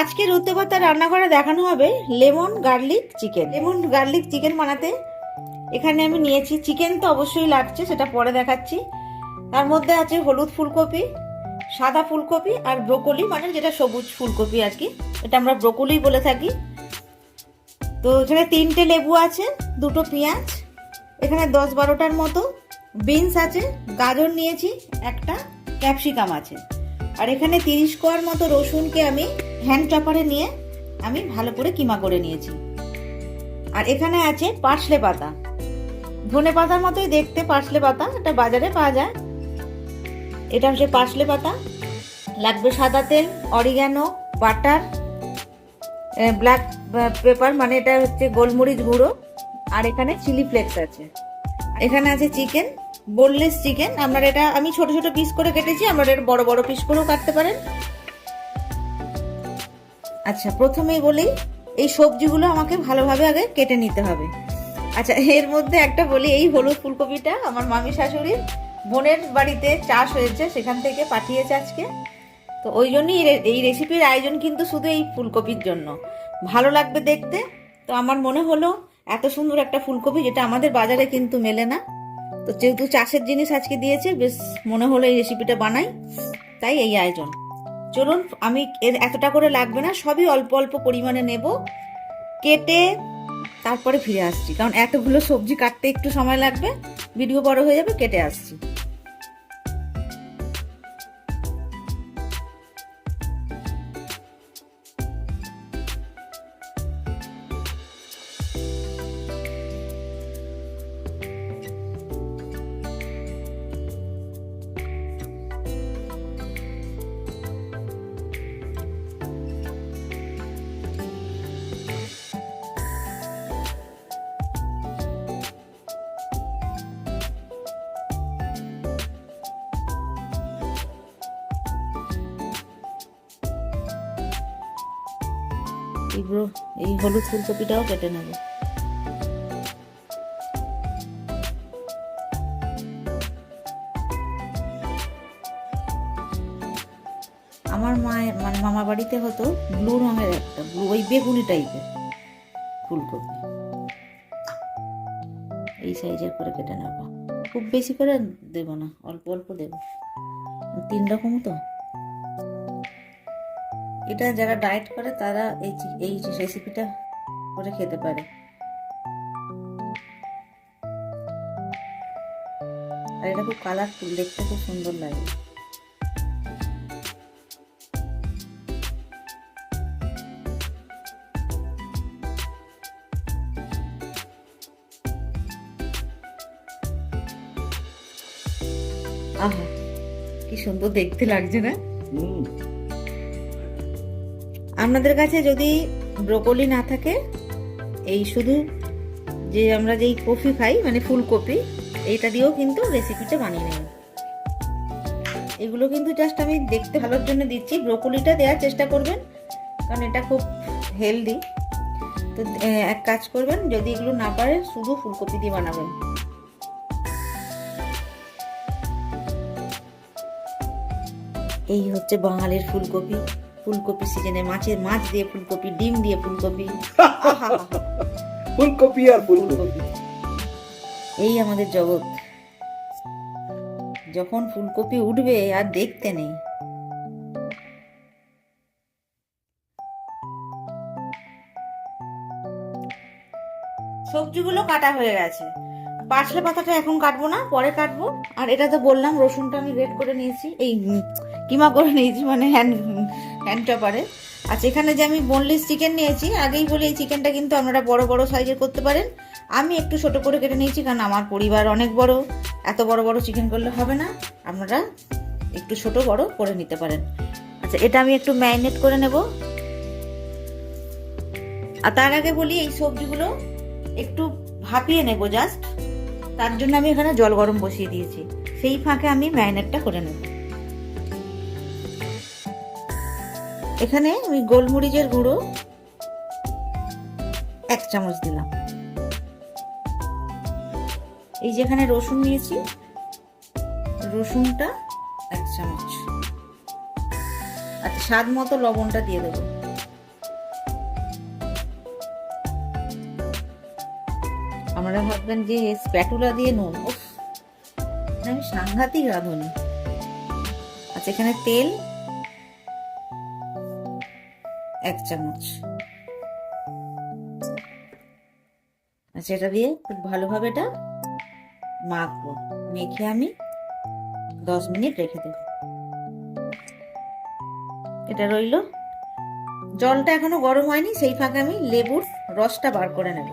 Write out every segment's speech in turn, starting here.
আজকের উত্তপাতা রান্নাঘরে দেখানো হবে lemon garlic chicken. Lemon garlic chicken বানাতে এখানে আমি নিয়েছি। চিকেন তো অবশ্যই লাগছে, সেটা পরে দেখাচ্ছি। তার মধ্যে আছে হলুদ ফুলকপি, সাদা ফুলকপি আর ব্রোকলি মানে যেটা সবুজ ফুলকপি আর কি। এটা আমরা ব্রোকলি বলে থাকি। তো এখানে তিনটে লেবু আছে, দুটো পেঁয়াজ, এখানে দশ বারোটার মতো বিনস আছে, গাজর নিয়েছি, একটা ক্যাপসিকাম আছে। আর এখানে তিরিশ কোয়ার মতো রসুনকে আমি হ্যান্ড চপারে নিয়ে আমি ভালো করে কিমা করে নিয়েছি। আর এখানে আছে পার্সলে পাতা। ধনে পাতার মতোই দেখতে পার্সলে পাতা, এটা বাজারে পাওয়া যায়। এটা হচ্ছে পার্সলে পাতা। লাগবে সাদা তেল অরিগ্যানো বাটার ব্ল্যাক পেপার মানে এটা হচ্ছে গোলমরিচ গুঁড়ো। আর এখানে চিলি ফ্লেক্স আছে। এখানে আছে চিকেন বোনলেস চিকেন আপনারা এটা, আমি ছোট ছোট পিস করে কেটেছি, আপনারা এটা বড় বড় পিস করেও কাটতে পারেন। আচ্ছা প্রথমেই বলি, এই সবজিগুলো আমাকে ভালোভাবে আগে কেটে নিতে হবে। আচ্ছা এর মধ্যে একটা বলি, এই হলুদ ফুলকপিটা আমার মামি শাশুড়ির বোনের বাড়িতে চাষ হয়েছে, সেখান থেকে পাঠিয়েছে আজকে। তো ওই জন্যই এই রেসিপির আয়োজন কিন্তু শুধু এই ফুলকপির জন্য। ভালো লাগবে দেখতে। তো আমার মনে হলো, এত সুন্দর একটা ফুলকপি যেটা আমাদের বাজারে কিন্তু মেলে না। তো যেহেতু চাষের জিনিস আজকে দিয়েছে, বেশ মনে হলো এই রেসিপিটা বানাই। তাই এই আয়োজন। চলুন, আমি এতটা করে লাগবে না, সবই অল্প অল্প পরিমাণে নেব, কেটে তারপরে ফিরে আসছি। কারণ এতগুলো সবজি কাটতে একটু সময় লাগবে, ভিডিও বড় হয়ে যাবে, কেটে আসছি। এইগুলো, এই হলুদ ফুলকপিটাও কেটে নেব। আমার মায়ের মানে মামা বাড়িতে হতো ব্লু রঙের একটা, ব্লু, ওই বেগুনি টাইপের ফুলকপি। এই সাইজের করে কেটে নেব। খুব বেশি করে দেব না, অল্প অল্প দেব। তিন রকম তো। এটা যারা ডায়েট করে, তারা এই এই রেসিপিটা করে খেতে পারে। আর এটা খুব কালারফুল দেখতে খুব সুন্দর লাগে। আহা, কি সুন্দর দেখতে লাগছে না? আপনাদের কাছে যদি ব্রোকলি না থাকে, এই শুধু যে আমরা যেই কফি খাই মানে ফুলকপি, এইটা দিয়েও কিন্তু রেসিপিটা বানিয়ে নেব এগুলো কিন্তু জাস্ট আমি দেখতে ভালোর জন্য দিচ্ছি। ব্রোকলিটা দেওয়ার চেষ্টা করবেন, কারণ এটা খুব হেলদি তো এক কাজ করবেন, যদি এগুলো না পারে শুধু ফুলকপি দিয়ে বানাবেন। এই হচ্ছে বাঙালির ফুলকপি। ফুলকপি সিজনে মাছের মাছ দিয়ে ফুলকপি ডিম দিয়ে ফুলকপি। ফুলকপি আর ফুলকপি। এই আমাদের জগৎ। যখন ফুলকপি উঠবে আর দেখতে নেই। সবজিগুলো কাটা হয়ে গেছে। পাঁচলে পাতাটা এখন কাটবো না পরে কাটবো। আর এটা তো বললাম রসুনটা আমি রেড করে নিয়েছি। এই কিমা করে নিয়েছি মানে হ্যান্ড হ্যান্ড চপারে আচ্ছা এখানে যে আমি বোনলেস চিকেন নিয়েছি, আগেই বলি এই চিকেনটা কিন্তু আপনারা বড় বড় সাইজের করতে পারেন। আমি একটু ছোট করে কেটে নিয়েছি, কারণ আমার পরিবার অনেক বড়। এত বড় বড় চিকেন করলে হবে না। আপনারা একটু ছোট, বড় করে নিতে পারেন। আচ্ছা এটা আমি একটু ম্যারিনেট করে নেব। আর তার আগে বলি, এই সবজিগুলো একটু ভাপিয়ে নেব জাস্ট তার জন্য আমি এখানে জল গরম বসিয়ে দিয়েছি। সেই ফাঁকে আমি ম্যারিনেটটা করে নেব। এখানে আমি গোলমরিচের গুঁড়ো এক চামচ দিলাম। এই যেখানে রসুন নিয়েছি, রসুনটা এক চামচ। আর স্বাদ মতো লবণটা দিয়ে দেবো। আমরা ভাববেন যে স্প্যাটুলা দিয়ে নুন আমি সাংঘাতিক রাঁধুনি। আচ্ছা এখানে তেল এক চামচ। আচ্ছা এটা দিয়ে খুব ভালোভাবে এটা মাখবো। মেখে আমি দশ মিনিট রেখে দেব। এটা রইল। জলটা এখনও গরম হয়নি, সেই ফাঁকে আমি লেবুর রসটা বার করে নেব।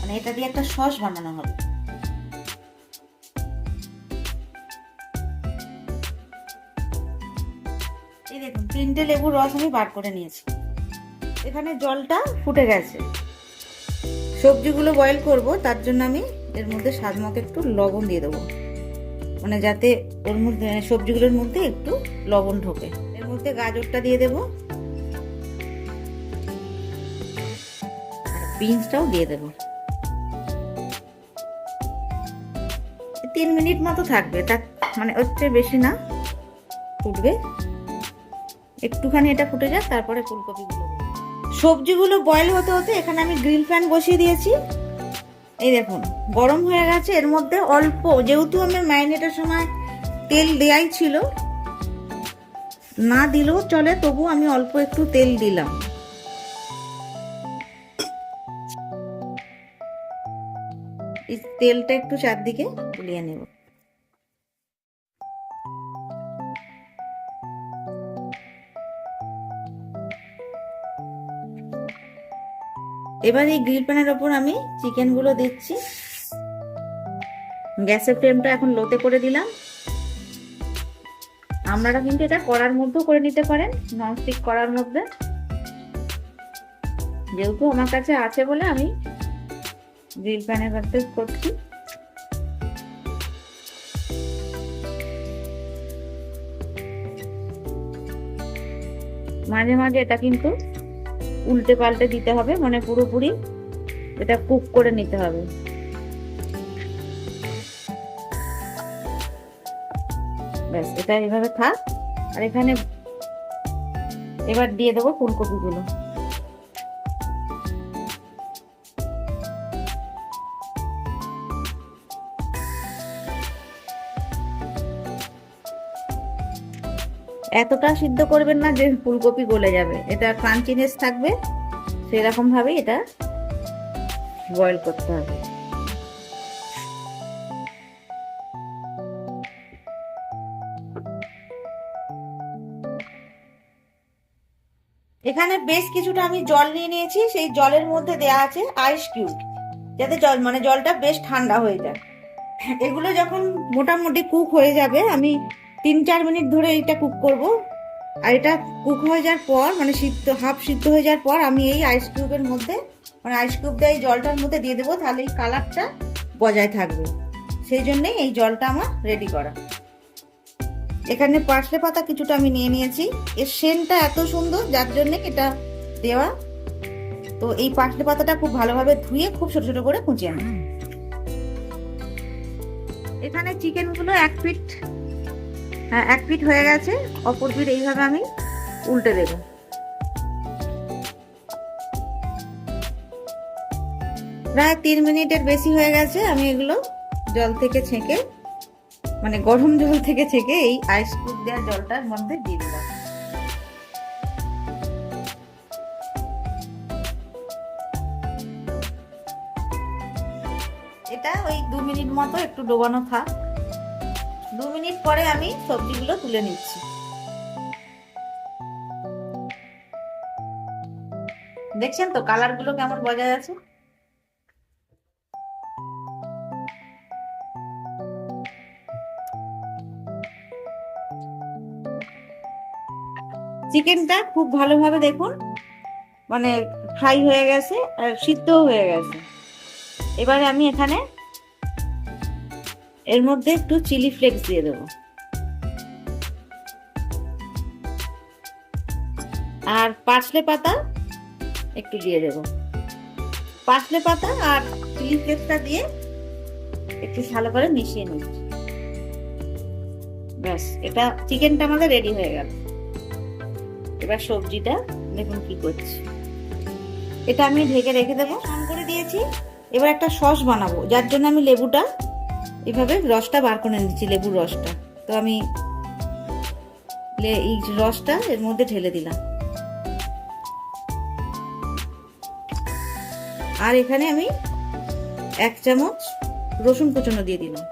মানে এটা দিয়ে একটা সস বানানো হবে। তিনটে লেবুর রস আমি বার করে নিয়েছি। এখানে জলটা ফুটে গেছে। সবজিগুলো বয়েল করব, তার জন্য আমি এর মধ্যে স্বাদ মতো একটু লবণ দিয়ে দেবো। মানে যাতে ওর মধ্যে সবজিগুলোর মধ্যে একটু লবণ ঢোকে। এর মধ্যে গাজরটা দিয়ে দেবো। বিনসটাও দিয়ে দেবো। তিন মিনিট মতো থাকবে তা মানে হচ্ছে বেশি না, ফুটবে। একটুখানি এটা ফুটে যাক, তারপরে ফুলকপিগুলো। সবজিগুলো বয়েল হতে হতে এখানে আমি গ্রিল প্যান বসিয়ে দিয়েছি। এই দেখুন, গরম হয়ে গেছে, এর মধ্যে অল্প, যেহেতু আমি ম্যারিনেটের সময় তেল দেয়াই ছিল, না দিলেও চলে, তবু আমি অল্প একটু তেল দিলাম। তেলটা একটু চারদিকে গুলিয়ে নেব। এবার এই গ্রিল প্যানের ওপর আমি চিকেনগুলো দিচ্ছি। গ্যাসের ফ্লেমটা এখন লোতে করে দিলাম। আপনারা কিন্তু এটা করার মধ্যেও করে নিতে পারেন, ননস্টিক করার মধ্যে। যেহেতু আমার কাছে আছে বলে আমি গ্রিল প্যানের মধ্যে করছি। মাঝে মাঝে এটা কিন্তু উল্টে পাল্টে দিতে হবে মানে পুরোপুরি এটা কুক করে নিতে হবে। ব্যাস, এটা এভাবে থাক। আর এখানে এবার দিয়ে দেবো ফুলকপিগুলো। এতটা সিদ্ধ করবেন না যে ফুলকপি গলে যাবে। এটা ক্রাঞ্চিনেস থাকবে সেরকম ভাবে এটা বয়েল করতে হবে। এখানে বেশ কিছুটা আমি জল নিয়ে নিয়েছি, সেই জলের মধ্যে দেয়া আছে আইস কিউব যাতে জল মানে জলটা বেশ ঠান্ডা হয়ে যায়। এগুলো যখন মোটামুটি কুক হয়ে যাবে, আমি তিন চার মিনিট ধরে এটা কুক করব। আর এটা কুক হয়ে যাওয়ার পর মানে সিদ্ধ হাফ সিদ্ধ হয়ে যাওয়ার পর আমি এই আইস কিউবের মধ্যে মানে আইস কিউব দিয়ে এই জলটার মধ্যে দিয়ে দেবো, তাহলে এই কালারটা বজায় থাকবে। সেই জন্যই এই জলটা আমার রেডি করা। এখানে পার্সলে পাতা কিছুটা আমি নিয়ে নিয়েছি। এর সেন্টটা এত সুন্দর, যার জন্যে এটা দেওয়া। তো এই পার্সলে পাতাটা খুব ভালোভাবে ধুয়ে খুব ছোট ছোট করে কুচিয়ে নেব। এখানে চিকেনগুলো এক পিট হ্যাঁ এক পিট হয়ে গেছে, অপর পিট এইভাবে আমি উল্টে দেব। প্রায় তিন মিনিটের বেশি হয়ে গেছে, আমি এগুলো জল থেকে ছেঁকে মানে গরম জল থেকে ছেঁকে এই আইস কিউব দেওয়া জলটার মধ্যে দিয়ে দিলাম। এটা ওই দু মিনিট মতো একটু ডোবানো থাক। দু মিনিট পরে আমি সবজিগুলো তুলে নিচ্ছি। দেখছেন তো কালারগুলো কেমন বজায় আছে চিকেনটা খুব ভালোভাবে দেখুন মানে ফ্রাই হয়ে গেছে আর সিদ্ধও হয়ে গেছে। এবারে আমি এখানে এর মধ্যে একটু চিলি ফ্লেক্স দিয়ে দেবো। আর পাঁচলে পাতা একটু দিয়ে দেবো। পাঁচলে পাতা আর চিলি ফ্লেক্সটা দিয়ে একটু ভালো করে মিশিয়ে নিচ্ছি ব্যাস এটা চিকেনটা আমাদের রেডি হয়ে গেল। এবার সবজিটা দেখুন কি করছি। এটা আমি ঢেকে রেখে দেবো। অন করে দিয়েছি। এবার একটা সস বানাবো যার জন্য আমি লেবুটা এভাবে রসটা বার করে নিচ্ছি লেবুর রসটা। তো আমি এই রসটা এর মধ্যে ঢেলে দিলাম। আর এখানে আমি এক চামচ রসুন কুচনো দিয়ে দিলাম।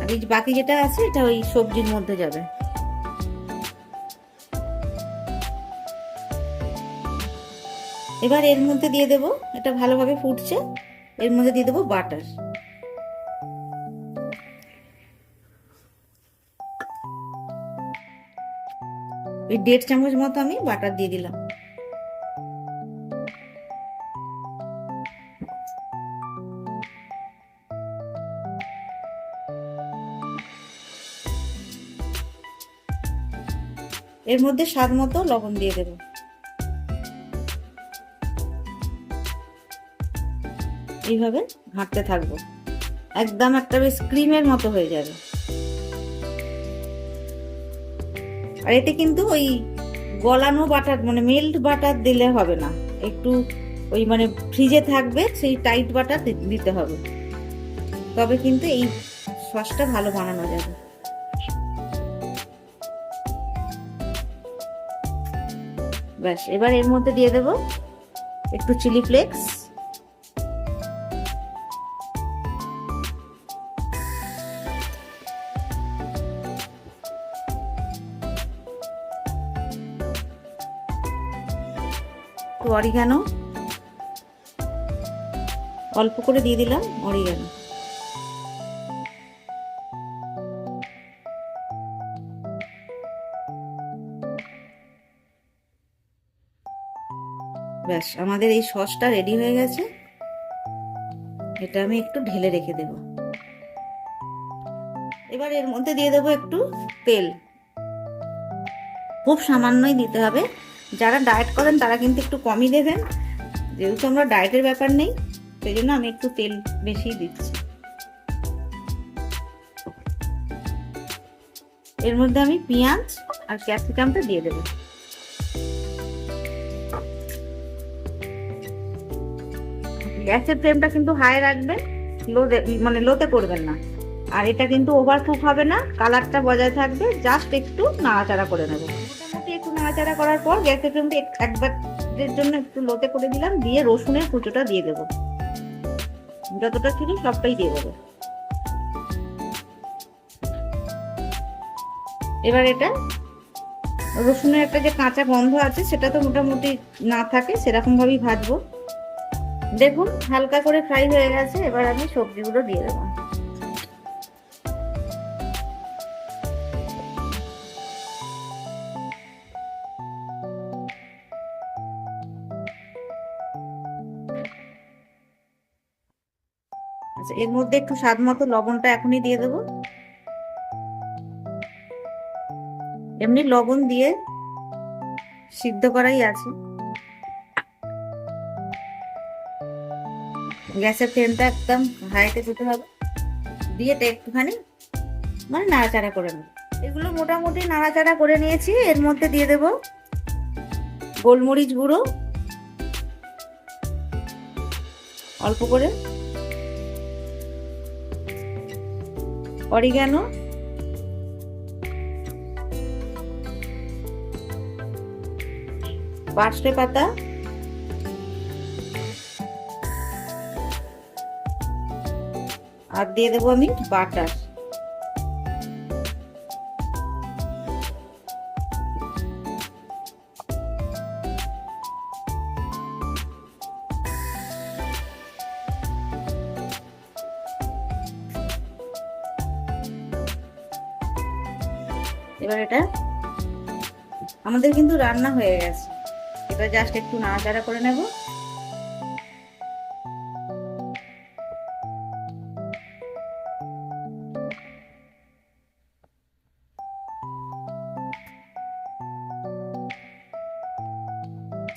আর এই বাকি যেটা আছে, এটা ওই সবজির মধ্যে যাবে। এবার এর মধ্যে দিয়ে দেব, এটা ভালোভাবে ফুটছে, এর মধ্যে দিয়ে দেবো বাটার। এই দেড় চামচ মতো আমি বাটার দিয়ে দিলাম। এর মধ্যে স্বাদ মতো লবণ দিয়ে দেবো। এইভাবে ঘাঁটতে থাকব। একদম একটা বেশ ক্রিমের মতো হয়ে যাবে। আর এতে কিন্তু ওই গলানো বাটার মানে মেল্ট বাটার দিলে হবে না। একটু ওই মানে ফ্রিজে থাকবে, সেই টাইট বাটার দিতে হবে। তবে কিন্তু এই সসটা ভালো বানানো যাবে। ব্যাস, এবার এর মধ্যে দিয়ে দেব একটু চিলি ফ্লেক্স। অরিগানো অল্প করে দিয়ে দিলাম অরিগানো ব্যাস, আমাদের এই সসটা রেডি হয়ে গেছে। এটা আমি একটু ঢেলে রেখে দেব। এবার এর মধ্যে দিয়ে দেবো একটু তেল। খুব সামান্যই দিতে হবে। যারা ডায়েট করেন, তারা কিন্তু একটু কমই দেবেন। যেহেতু আমরা ডায়েটের ব্যাপার নেই সেই জন্য আমি একটু তেল বেশি দিচ্ছি। এর মধ্যে আমি পেঁয়াজ আর ক্যাপসিকামটা দিয়ে দেবো। গ্যাসের ফ্লেমটা কিন্তু হাই রাখবেন লো মানে লোতে করবেন না। আর এটা কিন্তু ওভার কুক হবে না কালারটা বজায় থাকবে জাস্ট একটু নাড়াচাড়া করে নেব। মোটামুটি একটু নাড়াচাড়া করার পর গ্যাসের ফ্লেমটা একবারের জন্য একটু লোতে করে দিলাম, দিয়ে রসুনের কুচোটা দিয়ে দেবো। যতটা ছিল সবটাই দিয়ে দেবো। এবার এটা রসুনের একটা যে কাঁচা গন্ধ আছে, সেটা তো মোটামুটি না থাকে সেরকম ভাবেই ভাজবো। দেখুন, হালকা করে ফ্রাই হয়ে গেছে, এবার আমি সবজিগুলো দিয়ে দেবো। এর মধ্যে একটু স্বাদ মতো লবণটা এখনই দিয়ে দেবো। এমনি লবণ দিয়ে সিদ্ধ করাই আছে। গ্যাসের ফ্লেমটা একদম হাইতে দিতে হবে। দিয়ে একটুখানি মানে নাড়াচাড়া করে নেব। এগুলো মোটামুটি নাড়াচাড়া করে নিয়েছি, এর মধ্যে দিয়ে দেব গোলমরিচ গুঁড়ো। অল্প করে অরিগানো? পার্সলে পাতা? আর দিয়ে দেবো আমি বাটার। এবার এটা আমাদের কিন্তু রান্না হয়ে গেছে। এটা জাস্ট একটু নাড়াচাড়া করে নেব।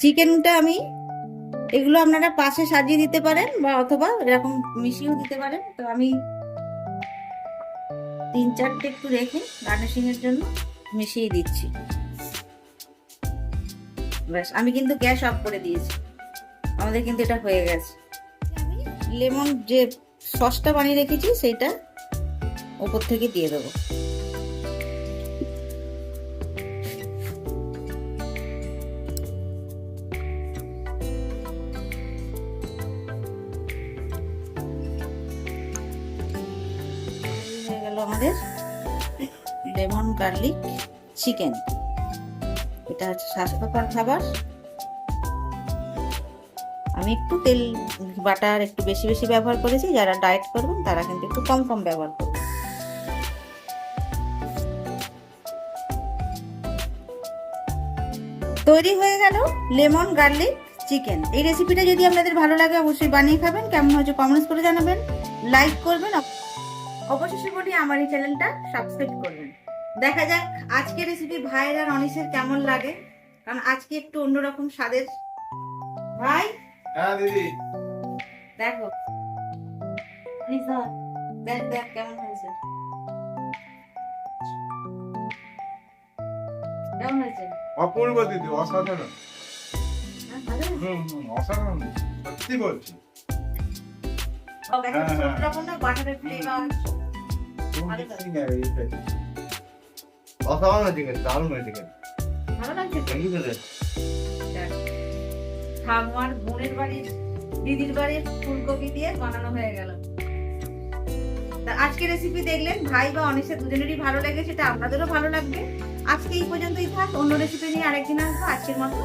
চিকেনটা আমি, এগুলো আপনারা পাশে সাজিয়ে দিতে পারেন বা অথবা এরকম মিশিয়েও দিতে পারেন। তো আমি তিন চারটে একটু রেখে গার্নিশিং এর জন্য মিশিয়ে দিচ্ছি। ব্যাস, আমি কিন্তু গ্যাস অফ করে দিয়েছি। আমাদের কিন্তু এটা হয়ে গেছে। লেমন যে সসটা বানিয়ে রেখেছি, সেটা ওপর থেকে দিয়ে দেবো। গেল আমাদের লেমন গার্লিক চিকেন। এটা হচ্ছে স্বাস্থ্যকর খাবার। আমি একটু তেল, বাটার একটু বেশি বেশি ব্যবহার করেছি। যারা ডায়েট করবেন, তারা কিন্তু একটু কম কম ব্যবহার করবেন। তৈরি হয়ে গেল লেমন গার্লিক চিকেন। এই রেসিপিটা যদি আপনাদের ভালো লাগে, অবশ্যই বানিয়ে খাবেন। কেমন হয়েছে কমেন্টস করে জানাবেন। লাইক করবেন। অবশেষে বলি আমার এই চ্যানেলটা সাবস্ক্রাইব করবেন। দেখা যাক আজকে রেসিপি ভাইয়ের আর অনিশের কেমন লাগে। কারণ আজকে একটু অন্যরকম স্বাদের। ভাই? হ্যাঁ দিদি। দেখো। দেখ দেখ কেমন হয়েছে। কেমন হয়েছে? অপূর্ব দিদি অসাধারণ। হ্যাঁ? হুম অসাধারণ সত্যি বলছি। দেখো, হ্যাঁ, হ্যাঁ। সব রকম না বাটারের ফ্লেভার অসাধারণ চিকেন দারুণ হয়েছে চিকেন ভালো লাগছে? থ্যাংক ইউ ঠাকুমার বোনের বাড়ির দিদির বাড়ির ফুলকপি দিয়ে বানানো হয়ে গেল। আজকে রেসিপি দেখলেন ভাই বা অনিশের দুজনেরই ভালো লেগেছে সেটা আপনাদেরও ভালো লাগবে। আজকে এই পর্যন্তই থাক অন্য রেসিপি নিয়ে আরেকদিন আসব আজকের মতো।